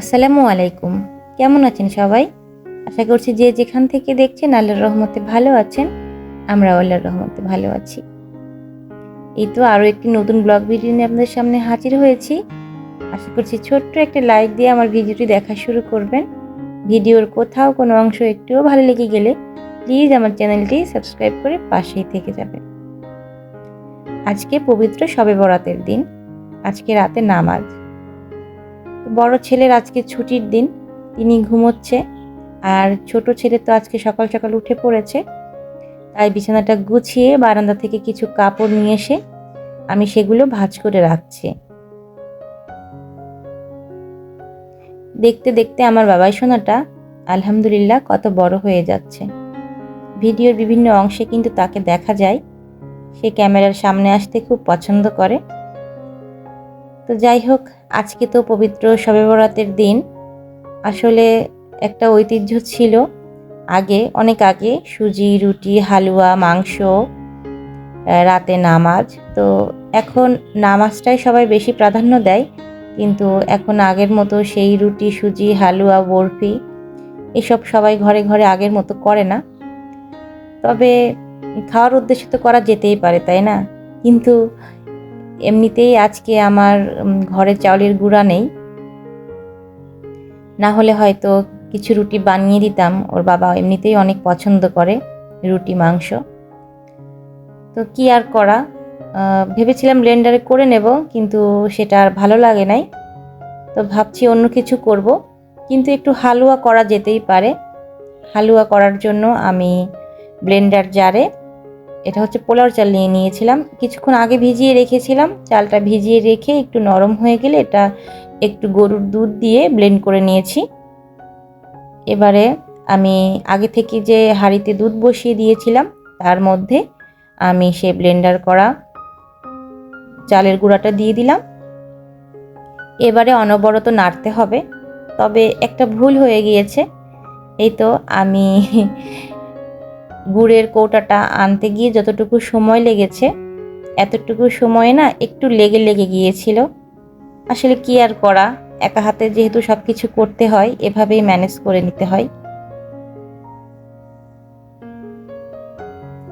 আসসালামু আলাইকুম। কেমন আছেন সবাই? আশা করছি যে যেখান থেকে দেখছেন আল্লাহর রহমতে ভালো আছেন আমরা আল্লাহর রহমতে ভালো আছি। এই তো আরও একটি নতুন ব্লগ ভিডিও নিয়ে আপনাদের সামনে হাজির হয়েছি। আশা করছি ছোট্ট একটা লাইক দিয়ে আমার ভিডিওটি দেখা শুরু করবেন। ভিডিওর কোথাও কোনো অংশ একটুও ভালো লেগে গেলে প্লিজ আমার চ্যানেলটি সাবস্ক্রাইব করে পাশেই থেকে যাবেন। আজকে পবিত্র শবে বরাতের দিন, আজকে রাতে নামাজ। বড় ছেলের আজকে ছুটির দিন, তিনি ঘুমোচ্ছে। আর ছোট ছেলে তো আজকে সকাল সকাল উঠে পড়েছে। তাই বিছানাটা গুছিয়ে বারান্দা থেকে কিছু কাপড় নিয়ে এসে আমি সেগুলো ভাঁজ করে রাখছি। দেখতে দেখতে আমার বাবাই সোনাটা আলহামদুলিল্লাহ কত বড় হয়ে যাচ্ছে। ভিডিওর বিভিন্ন অংশে কিন্তু তাকে দেখা যায়। সে ক্যামেরার সামনে আসতে খুব পছন্দ করে। তো যাই হোক, আজকে তো পবিত্র শবে বরাতের দিন। আসলে একটা ঐতিহ্য ছিল। আগে, অনেক আগে, সুজি, রুটি, হালুয়া, মাংস রাতে নামাজ। তো এখন নামাজটাই সবাই বেশি প্রাধান্য দেয়। কিন্তু এখন আগের মতো সেই রুটি, সুজি, হালুয়া, বরফি এসব সবাই ঘরে ঘরে আগের মতো করে না। তবে খাওয়ার উদ্দেশ্যে তো করা যেতেই পারে, তাই না? কিন্তু এমনিতেই আজকে আমার ঘরে চাউলের গুঁড়া নেই। না হলে হয়তো কিছু রুটি বানিয়ে দিতাম। ওর বাবা এমনিতেই অনেক পছন্দ করে রুটি, মাংস। তো কি আর করা? ভেবেছিলাম ব্লেন্ডারে করে নেব, কিন্তু সেটা আর ভালো লাগে নাই। তো ভাবছি অন্য কিছু করব। কিন্তু একটু হালুয়া করা যেতেই পারে। হালুয়া করার জন্য আমি ব্লেন্ডার জারে এটা হচ্ছে পোলাও চাল নিয়ে নিয়েছিলাম। কিছুক্ষণ আগে ভিজিয়ে রেখেছিলাম। চালটা ভিজিয়ে রেখে একটু নরম হয়ে গেলে এটা একটু গরুর দুধ দিয়ে ব্লেন্ড করে নিয়েছি। এবারে আমি আগে থেকে যে হাঁড়িতে দুধ বসিয়ে দিয়েছিলাম, তার মধ্যে আমি সে ব্লেন্ডার করা চালের গুঁড়াটা দিয়ে দিলাম। এবারে অনবরত নাড়তে হবে। তবে একটা ভুল হয়ে গিয়েছে। এই তো আমি গুড়ের কৌটাটা আনতে গিয়ে যতটুকু সময় লেগেছে, এতটুকু সময়ে না একটু লেগে লেগে গিয়েছিল। আসলে কি আর করা? একা হাতে যেহেতু সব কিছু করতে হয়, এভাবেই ম্যানেজ করে নিতে হয়।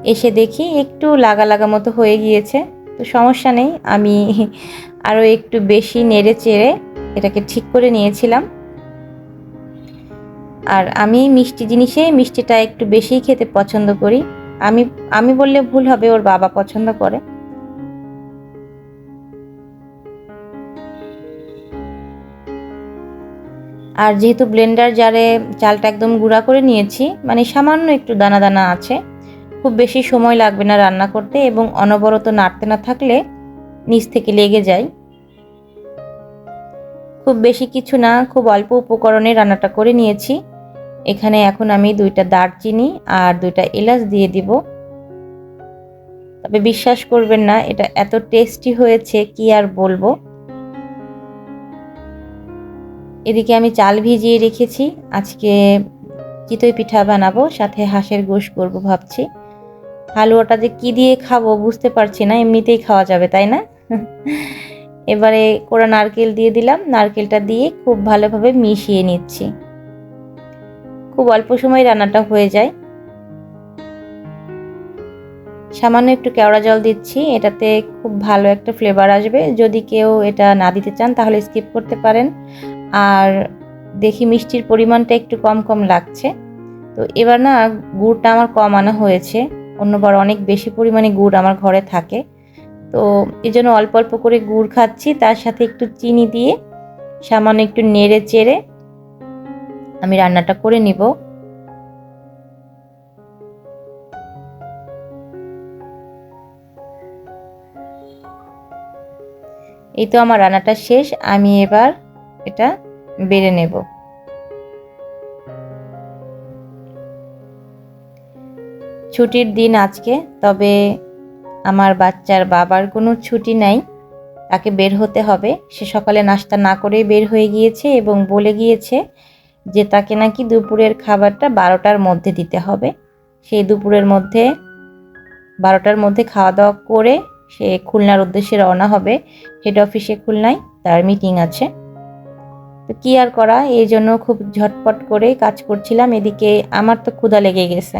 এসে দেখি একটু লাগা লাগা মতো হয়ে গিয়েছে। তো সমস্যা নেই, আমি আরও একটু বেশি নেড়ে চেড়ে এটাকে ঠিক করে নিয়েছিলাম। আর আমি মিষ্টি জিনিসে মিষ্টিটা একটু বেশিই খেতে পছন্দ করি। আমি আমি বললে ভুল হবে, ওর বাবা পছন্দ করে। আর যেহেতু ব্লেন্ডার জারে চালটা একদম গুঁড়া করে নিয়েছি মানে সামান্য একটু দানা দানা আছে, খুব বেশি সময় লাগবে না রান্না করতে এবং অনবরত নাড়তে না থাকলে নিচ থেকে লেগে যায়। খুব বেশি কিছু না, খুব অল্প উপকরণে রান্নাটা করে নিয়েছি। এখানে এখন আমি দুইটা দারচিনি আর দুইটা এলাচ দিয়ে দিব। তবে বিশ্বাস করবেন না, এটা এত টেস্টি হয়েছে, কি আর বলব? এদিকে আমি চাল ভিজিয়ে রেখেছি। আজকে চিতই পিঠা বানাবো, সাথে হাঁসের গোশ করব ভাবছি। হালুয়াটা যে কি দিয়ে খাব বুঝতে পারছি না, এমনিতেই খাওয়া যাবে, তাই না? এবারে কোড়া নারকেল দিয়ে দিলাম। নারকেলটা দিয়ে খুব ভালোভাবে মিশিয়ে নিচ্ছি। খুব অল্প সময় রান্নাটা হয়ে যায়। সামান্য একটু কেওড়া জল দিচ্ছি, এটাতে খুব ভালো একটা ফ্লেভার আসবে। যদি কেউ এটা না দিতে চান, তাহলে স্কিপ করতে পারেন। আর দেখি মিষ্টির পরিমাণটা একটু কম কম লাগছে। তো এবার না, গুড়টা আমার কম আনা হয়েছে। অন্যবার অনেক বেশি পরিমাণে গুড় আমার ঘরে থাকে। তো এই জন্য অল্প অল্প করে গুড় খাচ্ছি। তার সাথে একটু চিনি দিয়ে সামান্য একটু নেড়ে চেড়ে আমি রান্নাটা করে নিব। এই তো আমার রান্নাটা শেষ, আমি এবার এটা বেড়ে নেব। ছুটির দিন আজকে, তবে আমার বাচ্চার বাবার কোনো ছুটি নাই, তাকে বের হতে হবে। সে সকালে নাস্তা না করেই বের হয়ে গিয়েছে এবং বলে গিয়েছে যে তাকে নাকি দুপুরের খাবারটা বারোটার মধ্যে দিতে হবে। সেই দুপুরের মধ্যে, বারোটার মধ্যে খাওয়া দাওয়া করে সে খুলনার উদ্দেশ্যে রওনা হবে। হেড অফিসে খুলনায় তার মিটিং আছে। তো কী আর করা? এই জন্য খুব ঝটপট করে কাজ করছিলাম। এদিকে আমার তো ক্ষুধা লেগে গেছে।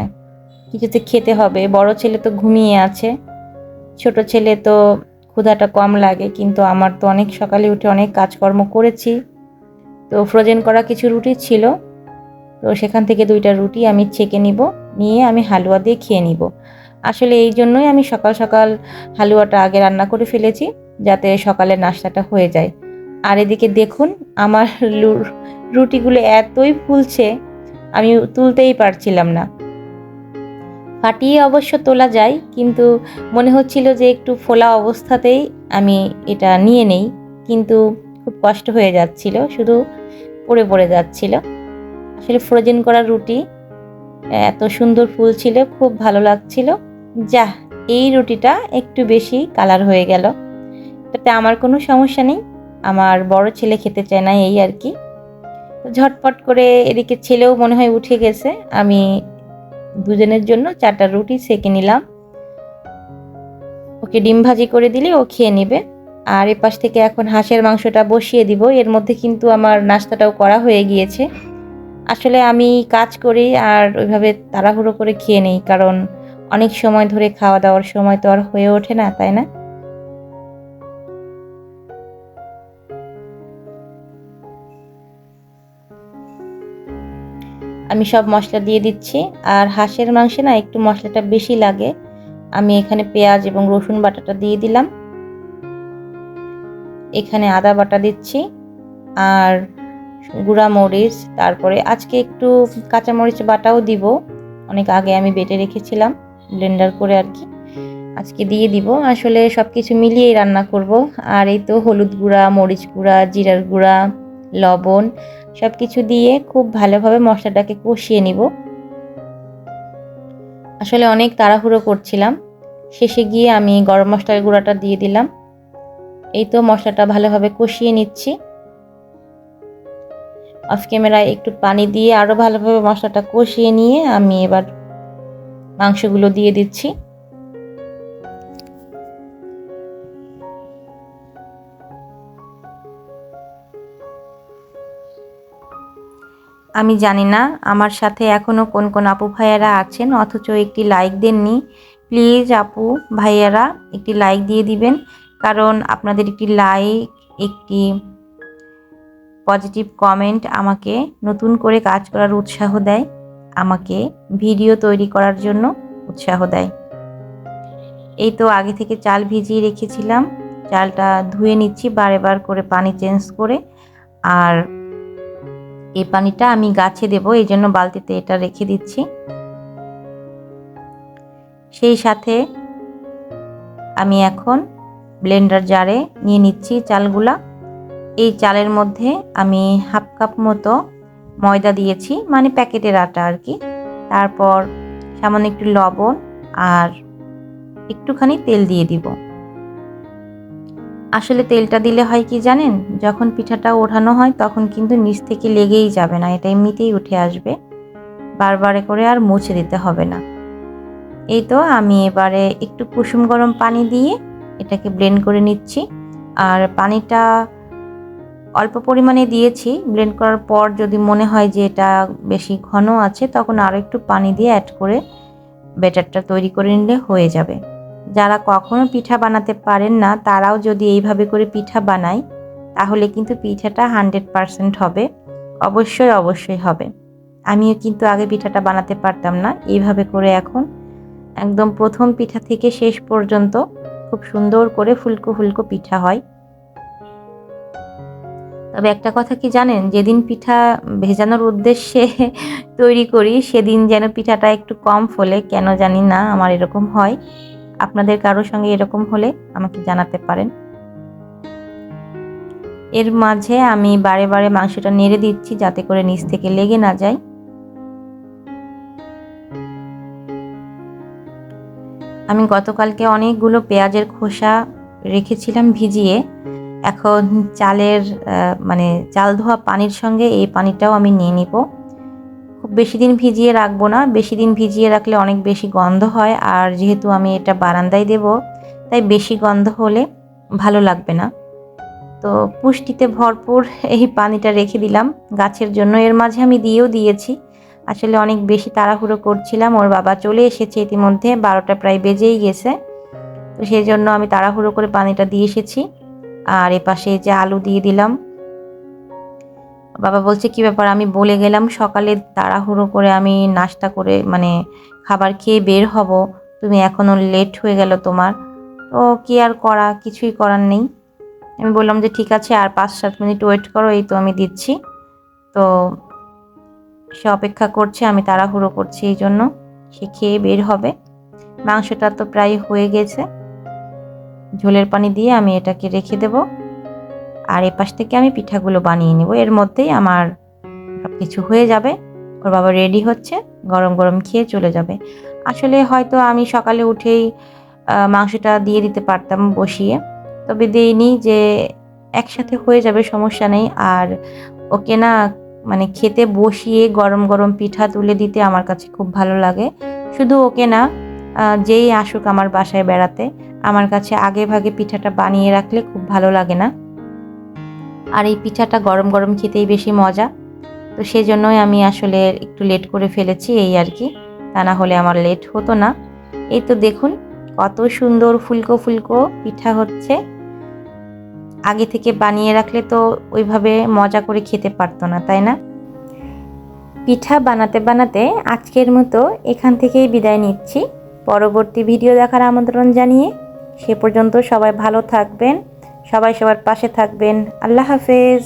কিছুতে খেতে হবে। বড় ছেলে তো ঘুমিয়ে আছে। ছোট ছেলে তো ক্ষুধাটা কম লাগে। কিন্তু আমার তো অনেক সকালে উঠে অনেক কাজকর্ম করেছি। তো ফ্রোজেন করা কিছু রুটি ছিল। তো সেখান থেকে দুইটা রুটি আমি ছেঁকে নিব, নিয়ে আমি হালুয়া দিয়ে খেয়ে নিব। আসলে এই জন্যই আমি সকাল সকাল হালুয়াটা আগে রান্না করে ফেলেছি, যাতে সকালের নাস্তাটা হয়ে যায়। আর এদিকে দেখুন, আমার রুটিগুলো এতই ফুলছে, আমি তুলতেই পারছিলাম না। ফাটিয়ে অবশ্য তোলা যায়, কিন্তু মনে হচ্ছিল যে একটু ফোলা অবস্থাতেই আমি এটা নিয়ে নেই। কিন্তু খুব কষ্ট হয়ে যাচ্ছিল, শুধু পড়ে পড়ে যাচ্ছিল। আসলে ফ্রোজেন করা রুটি এত সুন্দর ফুল ছিল, খুব ভালো লাগছিল। যা এই রুটিটা একটু বেশি কালার হয়ে গেল। তাতে আমার কোনো সমস্যা নেই, আমার বড় ছেলে খেতে চায় না এই আর কি। ঝটপট করে এদিকে ছেলেও মনে হয় উঠে গেছে, আমি দুজনের জন্য চারটা রুটি সেঁকে নিলাম। ওকে ডিম ভাজি করে দিলে ও খেয়ে নেবে। আর এ পাশ থেকে এখন হাঁসের মাংসটা বসিয়ে দিব। এর মধ্যে কিন্তু আমার নাস্তাটাও করা হয়ে গিয়েছে। আসলে আমি কাজ করি আর ওইভাবে তাড়াহুড়ো করে খেয়ে নেই, কারণ অনেক সময় ধরে খাওয়া দাওয়ার সময় তো আর হয়ে ওঠে না, তাই না? আমি সব মশলা দিয়ে দিচ্ছি। আর হাঁসের মাংসে না একটু মশলাটা বেশি লাগে। আমি এখানে পেঁয়াজ এবং রসুন বাটাটা দিয়ে দিলাম। এখানে আদা বাটা দিচ্ছি আর গুঁড়া মরিচ, তারপরে আজকে একটু কাঁচামরিচ বাটাও দিব। অনেক আগে আমি বেটে রেখেছিলাম, ব্লেন্ডার করে আর কি। আজকে দিয়ে দিব। আসলে সব কিছু মিলিয়েই রান্না করব। আর এই তো হলুদ গুঁড়া, মরিচ গুঁড়া, জিরার গুঁড়া, লবণ সব কিছু দিয়ে খুব ভালোভাবে মশলাটাকে কষিয়ে নিব। আসলে অনেক তাড়াহুড়ো করছিলাম। শেষে গিয়ে আমি গরম মশলার গুঁড়াটা দিয়ে দিলাম। এই তো মশলাটা ভালোভাবে কষিয়ে নিচ্ছি। অফ ক্যামেরায় একটু পানি দিয়ে আরও ভালোভাবে মশলাটা কষিয়ে নিয়ে আমি এবার মাংসগুলো দিয়ে দিচ্ছি। আমি জানি না আমার সাথে এখনও কোন কোন আপু ভাইয়ারা আছেন, অথচ একটি লাইক দেননি। প্লিজ আপু ভাইয়ারা একটি লাইক দিয়ে দিবেন। কারণ আপনাদের একটি লাইক একটি পজিটিভ কমেন্ট আমাকে নতুন করে কাজ করার উৎসাহ দেয়, আমাকে ভিডিও তৈরি করার জন্য উৎসাহ দেয়। এই তো আগে থেকে চাল ভিজিয়ে রেখেছিলাম, চালটা ধুয়ে নিচ্ছি, বারে বার করে পানি চেঞ্জ করে, আর এই পানিটা আমি গাছে দেব, এই জন্য বালতিতে এটা রেখে দিচ্ছি। সেই সাথে আমি এখন ব্লেন্ডার জারে নিয়ে নিচ্ছি চালগুলা। এই চালের মধ্যে আমি হাফ কাপ মতো ময়দা দিয়েছি মানে প্যাকেটের আটা আর কি। তারপর সামান্য একটু লবণ আর একটুখানি তেল দিয়ে দিব। আসলে তেলটা দিলে হয় কি জানেন, যখন পিঠাটা ওঠানো হয় তখন কিন্তু নিচ থেকে লেগেই যাবে না, এটা এমনিতেই উঠে আসবে। বারবারে করে আর মুছে দিতে হবে না। এই তো আমি এবারে একটু কুসুম গরম পানি দিয়ে এটাকে ব্লেন্ড করে নিচ্ছি। আর পানিটা অল্প পরিমাণে দিয়েছি। ব্লেন্ড করার পর যদি মনে হয় যে এটা বেশি ঘন আছে, তখন আরও একটু পানি দিয়ে অ্যাড করে ব্যাটারটা তৈরি করে নিলে হয়ে যাবে। যারা কখনো পিঠা বানাতে পারেন না, তারাও যদি এইভাবে করে পিঠা বানায়, তাহলে কিন্তু পিঠাটা হান্ড্রেড পারসেন্ট হবে। অবশ্যই অবশ্যই হবে। আমিও কিন্তু আগে পিঠাটা বানাতে পারতাম না। এইভাবে করে এখন একদম প্রথম পিঠা থেকে শেষ পর্যন্ত খুব সুন্দর করে ফুলকো ফুলকো পিঠা হয়। তবে একটা কথা কি জানেন? যেদিন পিঠা ভেজানোর উদ্দেশ্যে তৈরি করি, সেদিন যেন পিঠাটা একটু কম ফলে, কেন জানি না, আমার এরকম হয়। আপনাদের কারোর সঙ্গে এরকম হলে আমাকে জানাতে পারেন। এর মাঝে আমি বারে বারে মাংসটা নেড়ে দিচ্ছি যাতে করে নিচ থেকে লেগে না যায়। আমি গতকালকে অনেকগুলো পেঁয়াজের খোসা রেখেছিলাম ভিজিয়ে। এখন চালের মানে চাল ধোয়া পানির সঙ্গে এই পানিটাও আমি নিয়ে নিব। খুব বেশি দিন ভিজিয়ে রাখব না, বেশি দিন ভিজিয়ে রাখলে অনেক বেশি গন্ধ হয় আর যেহেতু আমি এটা বারান্দায় দেব, তাই বেশি গন্ধ হলে ভালো লাগবে না। তো পুষ্টিতে ভরপুর এই পানিটা রেখে দিলাম। গাছের জন্য এর মাঝে আমি দিয়েও দিয়েছি। আসলে অনেক বেশি তাড়াহুড়ো করছিলাম। ওর বাবা চলে এসেছে ইতিমধ্যে, বারোটা প্রায় বেজেই গেছে। তো সেই জন্য আমি তাড়াহুড়ো করে পানিটা দিয়ে এসেছি। আর এপাশে যে আলু দিয়ে দিলাম। বাবা বলছে, কি ব্যাপার? আমি বলে গেলাম, সকালে তাড়াহুড়ো করে আমি নাস্তা করে মানে খাবার খেয়ে বের হব। তুমি এখনও লেট হয়ে গেল তোমার। তো কি আর করা? কিছুই করার নেই। আমি বললাম যে, ঠিক আছে, আর পাঁচ সাত মিনিট ওয়েট করো, এই তো আমি দিচ্ছি। তো সে অপেক্ষা করছে, আমি তাড়াহুড়ো করছি এই জন্য। সে খেয়ে বের হবে। মাংসটা তো প্রায় হয়ে গেছে। ঝোলের পানি দিয়ে আমি এটাকে রেখে দেব। আর এপাশ থেকে আমি পিঠাগুলো বানিয়ে নেব। এর মধ্যেই আমার সব কিছু হয়ে যাবে। ওর বাবা রেডি হচ্ছে, গরম গরম খেয়ে চলে যাবে। আসলে হয়তো আমি সকালে উঠেই মাংসটা দিয়ে দিতে পারতাম বসিয়ে। তবে দিইনি যে একসাথে হয়ে যাবে, সমস্যা নেই। আর ওকে না মানে খেতে বসিয়ে গরম গরম পিঠা তুলে দিতে আমার কাছে খুব ভালো লাগে। শুধু ওকে না যেই আসুক আমার বাসায় বেড়াতে, আমার কাছে আগে ভাগে পিঠাটা বানিয়ে রাখলে খুব ভালো লাগে না। আর এই পিঠাটা গরম গরম খেতেই বেশি মজা। তো সেই জন্যই আমি আসলে একটু লেট করে ফেলেছি এই আর কি। তা না হলে আমার লেট হতো না। এই তো দেখুন, কত সুন্দর ফুলকো ফুলকো পিঠা হচ্ছে। আগে থেকে বানিয়ে রাখলে তো ওইভাবে মজা করে খেতে পারতো না, তাই না? পিঠা বানাতে বানাতে আজকের মতো এখান থেকেই বিদায় নিচ্ছি। পরবর্তী ভিডিও দেখার আমন্ত্রণ জানিয়ে সে পর্যন্ত সবাই ভালো থাকবেন, সবাই সবার পাশে থাকবেন। আল্লাহ হাফেজ।